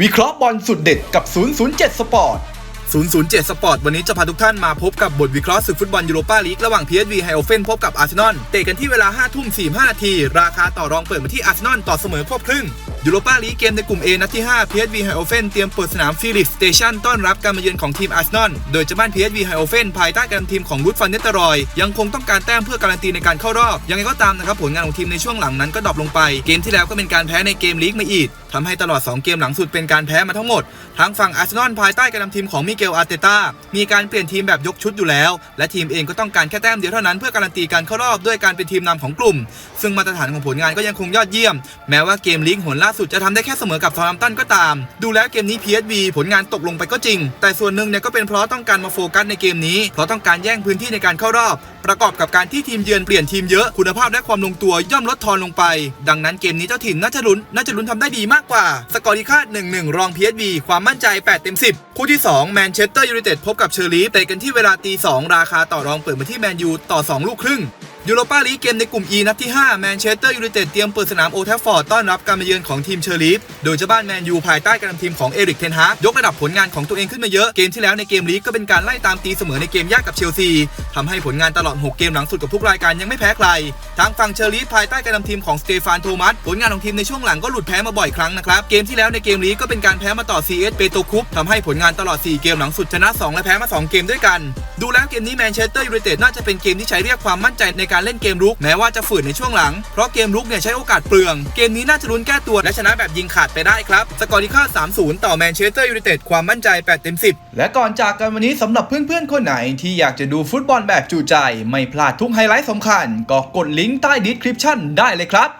วิเคราะห์บอลสุดเด็ดกับ 007 สปอร์ต 007 สปอร์ต วันนี้จะพาทุกท่านมาพบกับบทวิเคราะห์ศึกฟุตบอลยูโรปาลีกระหว่าง PSV ไฮโอเฟนพบกับอาร์เซนอล เตะกันที่เวลา 5 ทุ่ม 45 นาที ราคาต่อรองเปิดมาที่อาร์เซนอลต่อเสมอครบครึ่ง ยูโรปาลีกเกมในกลุ่ม A นัดที่ 5 PSV ไฮโอเฟนเตรียมเปิดสนามฟิลิปสเตชันต้อนรับการมาเยือนของทีมอาร์เซนอล โดยจะบ้าน PSV ไฮโอเฟนภายใต้การนำทีมของรุดฟันเนตเตอรอย ยังคงต้องการแต้มเพื่อการันตีในการเข้ารอบ ยังไงก็ตามนะครับผลงานของทีมในช่วงหลังนั้นก็ดรอปลงไป เกมที่แล้วก็เป็นการแพ้ในเกมลีกมาอีกทำให้ตลอด 2 เกมหลังสุดเป็นการแพ้มาทั้งหมด ทั้งฝั่งอาร์เซนอลภายใต้การนำทีมของมิเกลอาร์เตต้า มีการเปลี่ยนทีมแบบยกชุดอยู่แล้ว และทีมเองก็ต้องการแค่แต้มเดียวเท่านั้นเพื่อการันตีการเข้ารอบด้วยการเป็นทีมนำของกลุ่ม ซึ่งมาตรฐานของผลงานก็ยังคงยอดเยี่ยม แม้ว่าเกมลีกหนล่าสุดจะทำได้แค่เสมอกับซาร์มตันก็ตาม ดูแล้วเกมนี้ PSV ผลงานตกลงไปก็จริง แต่ส่วนหนึ่งเนี่ยก็เป็นเพราะต้องการมาโฟกัสในเกมนี้ เพราะต้องการแย่งพื้นที่ในการเข้ารอบ ประกอบกับการที่ทีมเยือนเปลี่ยนทีมเยอะ คุณภาพและความลงตัวย่อมลดทอนลงไป ดังนั้นเกมนี้เจ้าถิ่นน่าจะลุ้นน่าจะลุ้นทำได้ดีมากกว่า สกอร์ที่คาด 1-1 รอง PSV ความมั่นใจ 8 เต็ม 10 คู่ที่2แมนเชสเตอร์ยูไนเต็ดพบกับเชอร์ลีฟเตะกันที่เวลาตี2ราคาต่อรองเปิดมาที่แมนยูต่อ 2 ลูกครึ่ง ยูโรปาลีกเกมในกลุ่ม E นัดที่ 5 แมนเชสเตอร์ยูไนเต็ดเตรียมเปิดสนามโอทัฟฟอร์ดต้อนรับการมาเยือนของทีมเชอร์ลีฟโดยเจ้าบ้านแมนยูภายใต้การนำทีมของเอริกเทนฮากยกระดับผลงานของตัวเองขึ้นมาเยอะ เกมที่แล้วในเกมลีกก็เป็นการไล่ตามตีเสมอในเกมยากกับเชลซีทำให้ผลงานตลอด 6 เกมหลังสุดกับทุกรายการยังไม่แพ้ใคร ทางฝั่งเชอร์ลีฟภายใต้การนำทีมของสเตฟานโทมัสผลงานของทีมในช่วงหลังก็หลุดแพ้มาบ่อยครั้งนะครับเกมที่แล้วในเกมลีกก็เป็นการแพ้มาต่อ CS เปโตคุปทำให้ผลงานตลอด 4 เกมหลังสุดชนะ 2 และแพ้มา 2 เกมด้วยกัน ดูแล้วเกมนี้แมนเชสเตอร์ยูไนเต็ดน่าจะเป็นเกมที่ใช้เรียกความมั่นใจในการเล่นเกมรุกแม้ว่าจะฝืนในช่วงหลัง เพราะเกมรุกเนี่ยใช้โอกาสเปลือง เกมนี้น่าจะลุ้นแก้ตัวและชนะแบบยิงขาดไปได้ครับ สกอร์ที่คา3-0 ต่อแมนเชสเตอร์ยูไนเต็ดความมั่นใจ8เต็ม10 และก่อนจากกันวันนี้สำหรับเพื่อนๆคนไหน ที่อยากจะดูฟุตบอลแบบจูใจ ไม่พลาดทุกไฮไลท์สำคัญก็กดลิงก์ใต้ดีสคริปชั่นได้เลยครับ